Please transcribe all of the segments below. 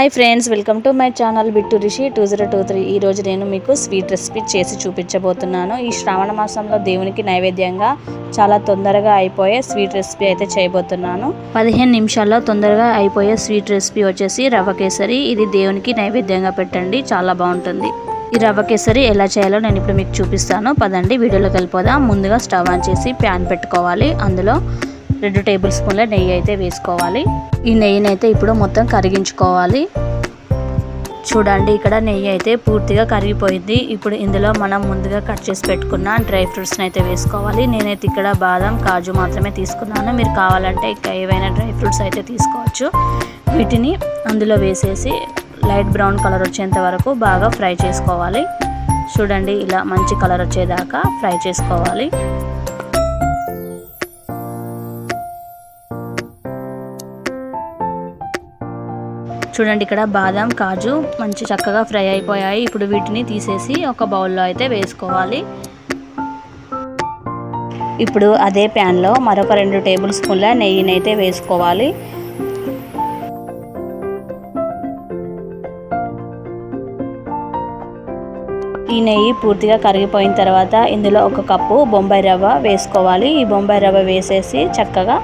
Hi friends welcome to my channel Bittu Rishi two zero two three. ఈరోజు నేను మీకు sweet recipe చేసి చూపించబోతున్నాను. ఈ శ్రావణ మాసంలో దేవునికి నైవేద్యంగా చాలా తొందరగా అయిపోయే స్వీట్ రెసిపీ అయితే చేయబోతున్నాను. పదిహేను నిమిషాల్లో తొందరగా అయిపోయే స్వీట్ రెసిపీ వచ్చేసి రవ్వ కేసరి. ఇది దేవునికి నైవేద్యంగా పెట్టండి చాలా బాగుంటుంది. ఈ రవ్వ కేసరి ఎలా చేయాలో నేను ఇప్పుడు మీకు చూపిస్తాను. పదండి వీడియోలోకి వెళ్ళిపోదాం. ముందుగా స్టవ్ ఆన్ చేసి ప్యాన్ పెట్టుకోవాలి. అందులో రెండు టేబుల్ స్పూన్ల నెయ్యి అయితే వేసుకోవాలి. ఈ నెయ్యిని అయితే ఇప్పుడు మొత్తం కరిగించుకోవాలి. చూడండి ఇక్కడ నెయ్యి అయితే పూర్తిగా కరిగిపోయింది. ఇప్పుడు ఇందులో మనం ముందుగా కట్ చేసి పెట్టుకున్న డ్రై ఫ్రూట్స్ని అయితే వేసుకోవాలి. నేనైతే ఇక్కడ బాదం కాజు మాత్రమే తీసుకున్నాను. మీరు కావాలంటే ఇంకా ఏవైనా డ్రై ఫ్రూట్స్ అయితే తీసుకోవచ్చు. వీటిని అందులో వేసేసి లైట్ బ్రౌన్ కలర్ వచ్చేంత వరకు బాగా ఫ్రై చేసుకోవాలి. చూడండి ఇలా మంచి కలర్ వచ్చేదాకా ఫ్రై చేసుకోవాలి. చూడండి ఇక్కడ బాదం కాజు మంచి చక్కగా ఫ్రై అయిపోయాయి. ఇప్పుడు వీటిని తీసేసి ఒక బౌల్లో అయితే వేసుకోవాలి. ఇప్పుడు అదే ప్యాన్లో మరొక రెండు టేబుల్ స్పూన్ల నెయ్యిని అయితే వేసుకోవాలి. ఈ నెయ్యి పూర్తిగా కరిగిపోయిన తర్వాత ఇందులో ఒక కప్పు బొంబాయి రవ్వ వేసుకోవాలి. ఈ బొంబాయి రవ్వ వేసేసి చక్కగా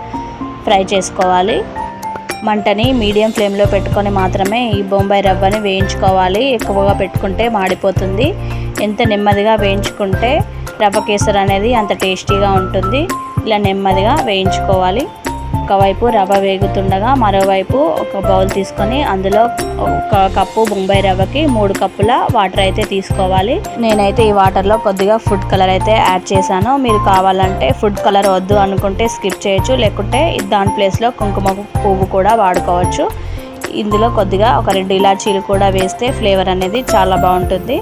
ఫ్రై చేసుకోవాలి. మంటని మీడియం ఫ్లేమ్లో పెట్టుకొని మాత్రమే ఈ బొంబాయి రవ్వని వేయించుకోవాలి. ఎక్కువగా పెట్టుకుంటే మాడిపోతుంది. ఎంత నెమ్మదిగా వేయించుకుంటే రవ్వ కేసరి అనేది అంత టేస్టీగా ఉంటుంది. ఇలా నెమ్మదిగా వేయించుకోవాలి. ఒకవైపు రవ్వ వేగుతుండగా మరోవైపు ఒక బౌల్ తీసుకొని అందులో ఒక కప్పు బొంబాయి రవ్వకి మూడు కప్పుల వాటర్ అయితే తీసుకోవాలి. నేనైతే ఈ వాటర్లో కొద్దిగా ఫుడ్ కలర్ అయితే యాడ్ చేశాను. మీరు కావాలంటే ఫుడ్ కలర్ వద్దు అనుకుంటే స్కిప్ చేయొచ్చు. లేకుంటే దాని ప్లేస్లో కుంకుమ పువ్వు కూడా వాడుకోవచ్చు. ఇందులో కొద్దిగా ఒక రెండు ఇలాచీలు కూడా వేస్తే ఫ్లేవర్ అనేది చాలా బాగుంటుంది.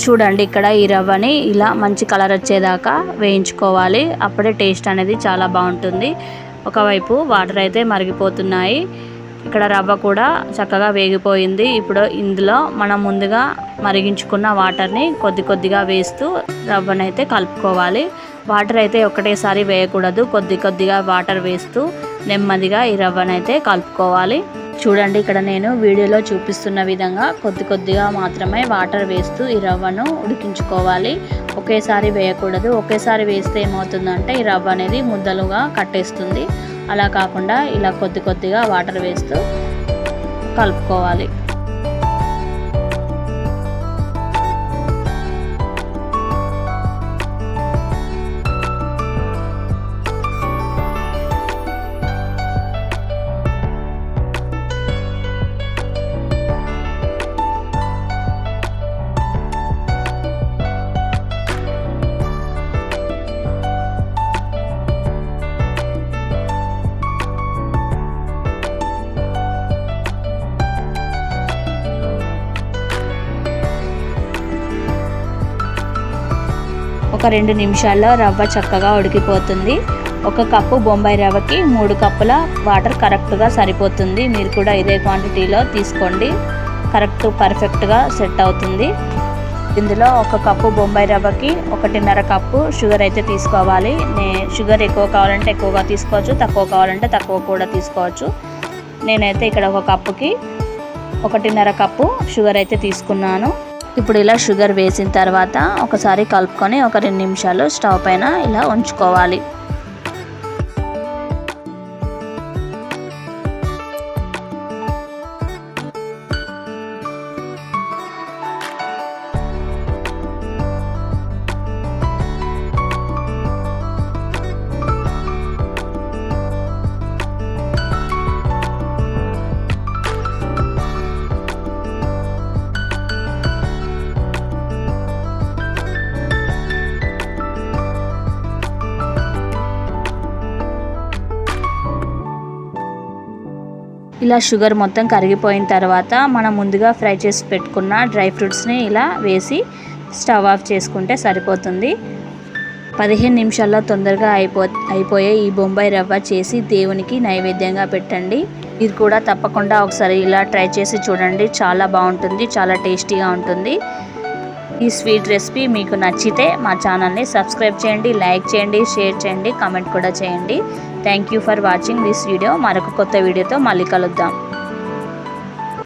చూడండి ఇక్కడ ఈ రవ్వని ఇలా మంచి కలర్ వచ్చేదాకా వేయించుకోవాలి. అప్పుడే టేస్ట్ అనేది చాలా బాగుంటుంది. ఒకవైపు వాటర్ అయితే మరిగిపోతున్నాయి. ఇక్కడ రవ్వ కూడా చక్కగా వేగిపోయింది. ఇప్పుడు ఇందులో మనం ముందుగా మరిగించుకున్న వాటర్ని కొద్ది కొద్దిగా వేస్తూ రవ్వనైతే కలుపుకోవాలి. వాటర్ అయితే ఒకటేసారి వేయకూడదు. కొద్ది కొద్దిగా వాటర్ వేస్తూ నెమ్మదిగా ఈ రవ్వనైతే కలుపుకోవాలి. చూడండి ఇక్కడ నేను వీడియోలో చూపిస్తున్న విధంగా కొద్ది కొద్దిగా మాత్రమే వాటర్ వేస్తూ ఈ రవ్వను ఉడికించుకోవాలి. ఒకేసారి వేయకూడదు. ఒకేసారి వేస్తే ఏమవుతుందంటే ఈ రవ్వ అనేది ముద్దలుగా కట్టేస్తుంది. అలా కాకుండా ఇలా కొద్ది కొద్దిగా వాటర్ వేస్తూ కలుపుకోవాలి. ఒక రెండు నిమిషాల్లో రవ్వ చక్కగా ఉడికిపోతుంది. ఒక కప్పు బొంబాయి రవ్వకి మూడు కప్పుల వాటర్ కరెక్ట్గా సరిపోతుంది. మీరు కూడా ఇదే క్వాంటిటీలో తీసుకోండి. కరెక్ట్ పర్ఫెక్ట్గా సెట్ అవుతుంది. ఇందులో ఒక కప్పు బొంబాయి రవ్వకి ఒకటిన్నర కప్పు షుగర్ అయితే తీసుకోవాలి. నే షుగర్ ఎక్కువ కావాలంటే ఎక్కువగా తీసుకోవచ్చు. తక్కువ కావాలంటే తక్కువ కూడా తీసుకోవచ్చు. నేనైతే ఇక్కడ ఒక కప్పుకి ఒకటిన్నర కప్పు షుగర్ అయితే తీసుకున్నాను. ఇప్పుడు ఇలా షుగర్ వేసిన తర్వాత ఒకసారి కలుపుకొని ఒక రెండు నిమిషాలు స్టవ్ పైన ఇలా ఉంచుకోవాలి. ఇలా షుగర్ మొత్తం కరిగిపోయిన తర్వాత మనం ముందుగా ఫ్రై చేసి పెట్టుకున్న డ్రై ఫ్రూట్స్ని ఇలా వేసి స్టవ్ ఆఫ్ చేసుకుంటే సరిపోతుంది. పదిహేను నిమిషాల్లో తొందరగా అయిపో అయిపోయే ఈ బొంబాయి రవ్వ చేసి దేవునికి నైవేద్యంగా పెట్టండి. ఇది కూడా తప్పకుండా ఒకసారి ఇలా ట్రై చేసి చూడండి. చాలా బాగుంటుంది చాలా టేస్టీగా ఉంటుంది. ఈ స్వీట్ రెసిపీ మీకు నచ్చితే మా ఛానల్ని సబ్స్క్రైబ్ చేయండి లైక్ చేయండి షేర్ చేయండి కామెంట్ కూడా చేయండి. Thank you for watching this video మరొక కొత్త వీడియోతో మళ్ళీ కలుద్దాం.